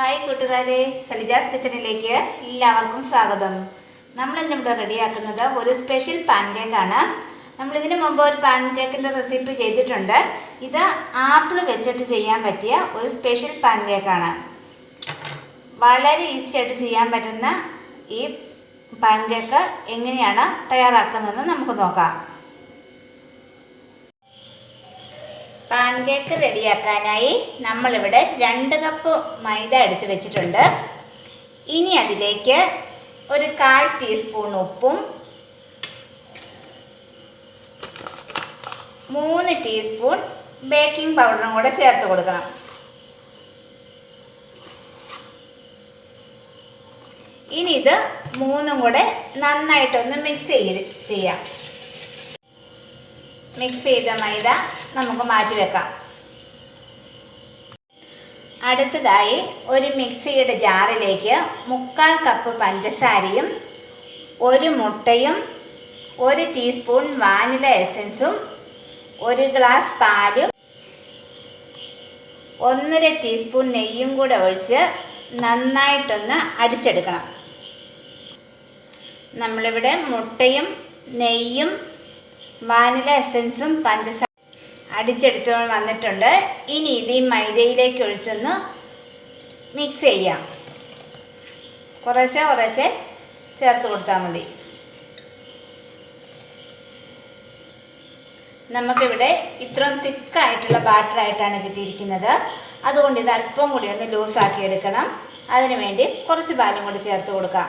Hi കൂട്ടുകാരെ സലിജാസ് കിച്ചണിലേക്ക് എല്ലാവർക്കും സ്വാഗതം. നമ്മൾ ഇന്നിവിടെ റെഡിയാക്കുന്നത് ഒരു സ്പെഷ്യൽ പാൻ കേക്കാണ് നമ്മൾ ഇതിനു മുമ്പ് ഒരു പാൻ കേക്കിന്റെ റെസിപ്പി ചെയ്തിട്ടുണ്ട്. ഇത് ആപ്പിൾ വെച്ചിട്ട് ചെയ്യാൻ പറ്റിയ ഒരു സ്പെഷ്യൽ പാൻ കേക്കാണ് വളരെ ഈസി ആയിട്ട് ചെയ്യാൻ പറ്റുന്ന ഈ പാൻ കേക്ക് എങ്ങനെയാണ് തയ്യാറാക്കുന്നതെന്ന് നമുക്ക് നോക്കാം. കേക്ക് റെഡിയാക്കാനായി നമ്മളിവിടെ രണ്ട് കപ്പ് മൈദ എടുത്ത് വെച്ചിട്ടുണ്ട്. ഇനി അതിലേക്ക് ഒരു കാൽ ടീസ്പൂൺ ഉപ്പും മൂന്ന് ടീസ്പൂൺ ബേക്കിംഗ് പൗഡറും കൂടെ ചേർത്ത് കൊടുക്കണം. ഇനി ഇത് മൂന്നും കൂടെ നന്നായിട്ടൊന്ന് മിക്സ് ചെയ്ത് ചെയ്യാം. മിക്സ് ചെയ്ത മൈദ നമുക്ക് മാറ്റി വെക്കാം. അടുത്തതായി ഒരു മിക്സിയുടെ ജാറിലേക്ക് മുക്കാൽ കപ്പ് പഞ്ചസാരയും ഒരു മുട്ടയും ഒരു ടീസ്പൂൺ വാനില എസൻസും ഒരു ഗ്ലാസ് പാലും ഒന്നര ടീസ്പൂൺ നെയ്യും കൂടെ ഒഴിച്ച് നന്നായിട്ടൊന്ന് അടിച്ചെടുക്കണം. നമ്മളിവിടെ മുട്ടയും നെയ്യും വാനില എസൻസും പഞ്ചസാര അടിച്ചെടുത്ത് വന്നിട്ടുണ്ട്. ഇനി ഇത് ഈ മൈദയിലേക്ക് ഒഴിച്ചൊന്ന് മിക്സ് ചെയ്യാം. കുറേശ്ശെ കുറേശ്ശെ ചേർത്ത് കൊടുത്താൽ മതി. നമുക്കിവിടെ ഇത്രയും തിക്കായിട്ടുള്ള ബാറ്ററായിട്ടാണ് കിട്ടിയിരിക്കുന്നത്. അതുകൊണ്ട് ഇത് അല്പം കൂടി ഒന്ന് ലൂസാക്കി എടുക്കണം. അതിനു വേണ്ടി കുറച്ച് പാലും കൂടി ചേർത്ത് കൊടുക്കാം.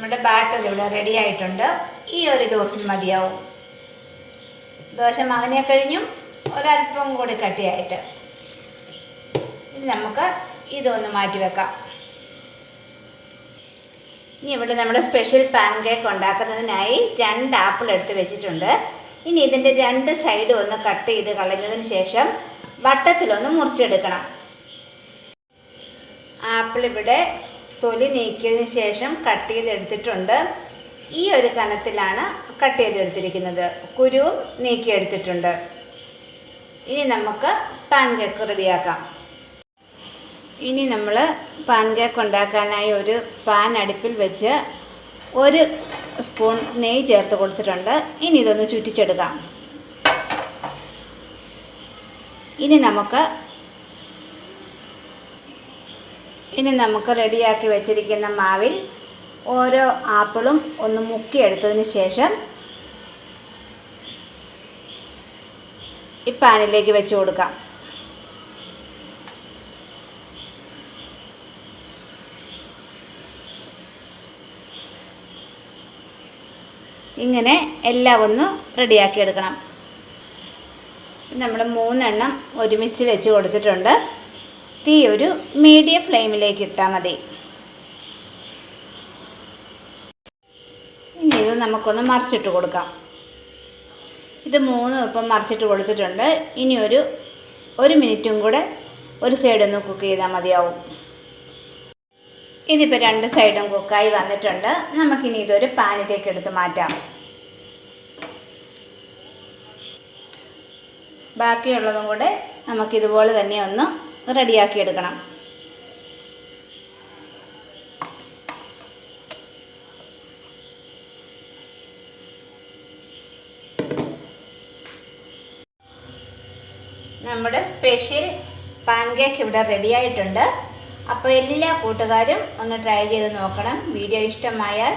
നമ്മുടെ ബാറ്റർ ഇവിടെ റെഡി ആയിട്ടുണ്ട്. ഈ ഒരു ഡോസിൽ മതിയാവും. ദോശ മകനെ കഴിഞ്ഞും ഒരല്പം കൂടി കട്ടിയായിട്ട്. ഇനി നമുക്ക് ഇതൊന്ന് മാറ്റി വെക്കാം. ഇനി ഇവിടെ നമ്മൾ സ്പെഷ്യൽ പാൻ കേക്ക് ഉണ്ടാക്കുന്നതിനായി രണ്ട് ആപ്പിൾ എടുത്ത് വെച്ചിട്ടുണ്ട്. ഇനി ഇതിന്റെ രണ്ട് സൈഡും ഒന്ന് കട്ട് ചെയ്ത് കളഞ്ഞതിന് ശേഷം വട്ടത്തിലൊന്ന് മുറിച്ചെടുക്കണം. ആപ്പിൾ ഇവിടെ തൊലി നീക്കിയതിന് ശേഷം കട്ട് ചെയ്തെടുത്തിട്ടുണ്ട്. ഈ ഒരു കനത്തിലാണ് കട്ട് ചെയ്തെടുത്തിരിക്കുന്നത്. കുരുവും നീക്കിയെടുത്തിട്ടുണ്ട്. ഇനി നമുക്ക് പാൻ കേക്ക് റെഡിയാക്കാം. ഇനി നമ്മൾ പാൻ കേക്ക് ഉണ്ടാക്കാനായി ഒരു പാൻ അടുപ്പിൽ വെച്ച് ഒരു സ്പൂൺ നെയ്യ് ചേർത്ത് കൊടുത്തിട്ടുണ്ട്. ഇനി ഇതൊന്ന് ചുറ്റിച്ചെടുക്കാം. ഇനി നമുക്ക് ഇനി നമുക്ക് റെഡിയാക്കി വെച്ചിരിക്കുന്ന മാവിൽ ഓരോ ആപ്പിളും ഒന്ന് മുക്കിയെടുത്തതിന് ശേഷം ഈ പാനിലേക്ക് വെച്ച് കൊടുക്കാം. ഇങ്ങനെ എല്ലാം ഒന്ന് റെഡിയാക്കി എടുക്കണം. നമ്മൾ മൂന്നെണ്ണം ഒരുമിച്ച് വെച്ച് കൊടുത്തിട്ടുണ്ട്. തീ ഒരു മീഡിയം ഫ്ലെയിമിലേക്ക് ഇട്ടാൽ മതി. ഇനി ഇത് നമുക്കൊന്ന് മറിച്ചിട്ട് കൊടുക്കാം. ഇത് മൂന്ന് ഇപ്പം മറിച്ചിട്ട് കൊടുത്തിട്ടുണ്ട്. ഇനി ഒരു ഒരു മിനിറ്റും കൂടെ ഒരു സൈഡ് ഒന്ന് കുക്ക് ചെയ്താൽ മതിയാവും. ഇതിപ്പോൾ രണ്ട് സൈഡും കുക്കായി വന്നിട്ടുണ്ട്. നമുക്കിനി ഇതൊരു പാനിലേക്ക് എടുത്ത് മാറ്റാം. ബാക്കിയുള്ളതും കൂടെ നമുക്കിതുപോലെ തന്നെ ഒന്ന് റെഡിയാക്കി എടുക്കണം നമ്മുടെ സ്പെഷ്യൽ പാൻകേക്ക് ഇവിടെ റെഡിയായിട്ടുണ്ട്. അപ്പോൾ എല്ലാ കൂട്ടുകാരും ഒന്ന് ട്രൈ ചെയ്ത് നോക്കണം. വീഡിയോ ഇഷ്ടമായാൽ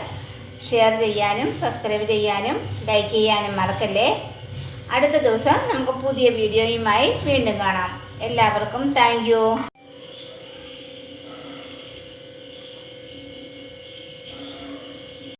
ഷെയർ ചെയ്യാനും സബ്സ്ക്രൈബ് ചെയ്യാനും ലൈക്ക് ചെയ്യാനും മറക്കല്ലേ? അടുത്ത ദിവസം നമുക്ക് പുതിയ വീഡിയോയുമായി വീണ്ടും കാണാം. എല്ലാവർക്കും താങ്ക്